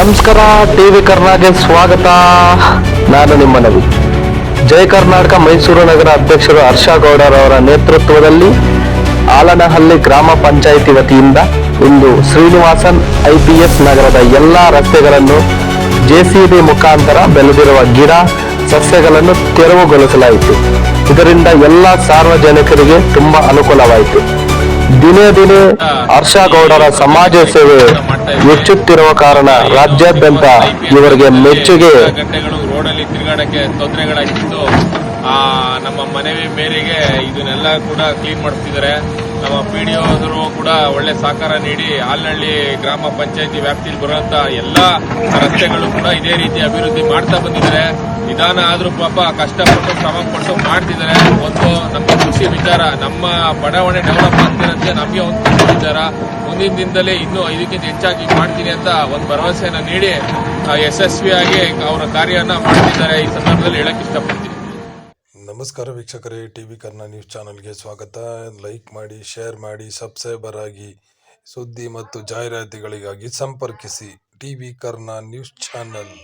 ನಮಸ್ಕಾರ, ಟಿವಿ ಕರ್ನಾಟಕ ಸ್ವಾಗತ. ನಾನು ನಿಮ್ಮ ನವಿ. ಜಯ ಕರ್ನಾಟಕ, ಮೈಸೂರು ನಗರ ಅಧ್ಯಕ್ಷರು ಹರ್ಷ ಗೌಡರವರ ನೇತೃತ್ವದಲ್ಲಿ ಆಲನಹಳ್ಳಿ ಗ್ರಾಮ ಪಂಚಾಯಿತಿ ವತಿಯಿಂದ ಇಂದು ಶ್ರೀನಿವಾಸನ್ ಐಪಿಎಸ್ ನಗರದ ಎಲ್ಲ ರಸ್ತೆಗಳನ್ನು ಜೆಸಿಬಿ ಮುಖಾಂತರ ಬೆಳೆದಿರುವ ಗಿಡ, ಸಸ್ಯಗಳನ್ನು ತೆರವುಗೊಳಿಸಲಾಯಿತು. ಇದರಿಂದ ಎಲ್ಲ ಸಾರ್ವಜನಿಕರಿಗೆ ತುಂಬ ಅನುಕೂಲವಾಯಿತು. ದಿನೇ ದಿನೇ ಹರ್ಷಗೌಡರ ಸಮಾಜ ಸೇವೆ ಹೆಚ್ಚುತ್ತಿರುವ ಕಾರಣ ರಾಜ್ಯಾದ್ಯಂತ ಇವರಿಗೆ ಮೆಚ್ಚುಗೆ. ರೋಡಲ್ಲಿ ತಿರುಗಾಡಕ್ಕೆ ತೊಂದರೆಗಳಾಗಿತ್ತು. ಆ, ನಮ್ಮ ಮನವಿ ಮೇರೆಗೆ ಇದನ್ನೆಲ್ಲ ಕೂಡ ಕ್ಲೀನ್ ಮಾಡಿಸ್ತಿದ್ದಾರೆ. ನಮ್ಮ ಪಿ ಡಿ ಅವರು ಕೂಡ ಒಳ್ಳೆ ಸಹಕಾರ ನೀಡಿ ಹಾಲ್ನಹಳ್ಳಿ ಗ್ರಾಮ ಪಂಚಾಯತಿ ವ್ಯಾಪ್ತಿಯಲ್ಲಿ ಬರುವಂತ ಎಲ್ಲ ರಸ್ತೆಗಳು ಕೂಡ ಇದೇ ರೀತಿ ಅಭಿವೃದ್ಧಿ ಮಾಡ್ತಾ ಬಂದಿದ್ದಾರೆ. ನಿಧಾನ ಆದರೂ ಪಾಪ ಕಷ್ಟಪಟ್ಟು ಶ್ರಮ ಪಟ್ಟು ಮಾಡ್ತಿದ್ದಾರೆ. ಒಂದು ನಮ್ಮ ಖುಷಿ ವಿಚಾರ, ನಮ್ಮ ಬಡಾವಣೆ ಡೆವಲಪ್ ಆಗ್ತಿರಂತೆ ನಮಗೆ ಒಂದು ಖುಷಿ ವಿಚಾರ. ಮುಂದಿನ ದಿನದಲ್ಲೇ ಇನ್ನೂ ಇದಕ್ಕಿಂತ ಹೆಚ್ಚಾಗಿ ಮಾಡ್ತೀನಿ ಅಂತ ಒಂದು ಭರವಸೆಯನ್ನು ನೀಡಿ ಯಶಸ್ವಿಯಾಗಿ ಅವರ ಕಾರ್ಯವನ್ನು ಮಾಡ್ತಿದ್ದಾರೆ. ಈ ಸಂದರ್ಭದಲ್ಲಿ ಹೇಳಕ್ಕೆ ಇಷ್ಟಪಡ್ತೀನಿ. ನಮಸ್ಕಾರ ವೀಕ್ಷಕರೇ ಟಿ ವಿ ಕರ್ನಾ ನ್ಯೂಸ್ ಚಾನಲ್ಗೆ ಸ್ವಾಗತ. ಲೈಕ್ ಮಾಡಿ, ಶೇರ್ ಮಾಡಿ, ಸಬ್ಸ್ಕ್ರೈಬರ್ ಆಗಿ ಸುದ್ದಿ ಮತ್ತು ಜಾಹೀರಾತುಗಳಿಗಾಗಿ ಸಂಪರ್ಕಿಸಿ T V Karna news channel.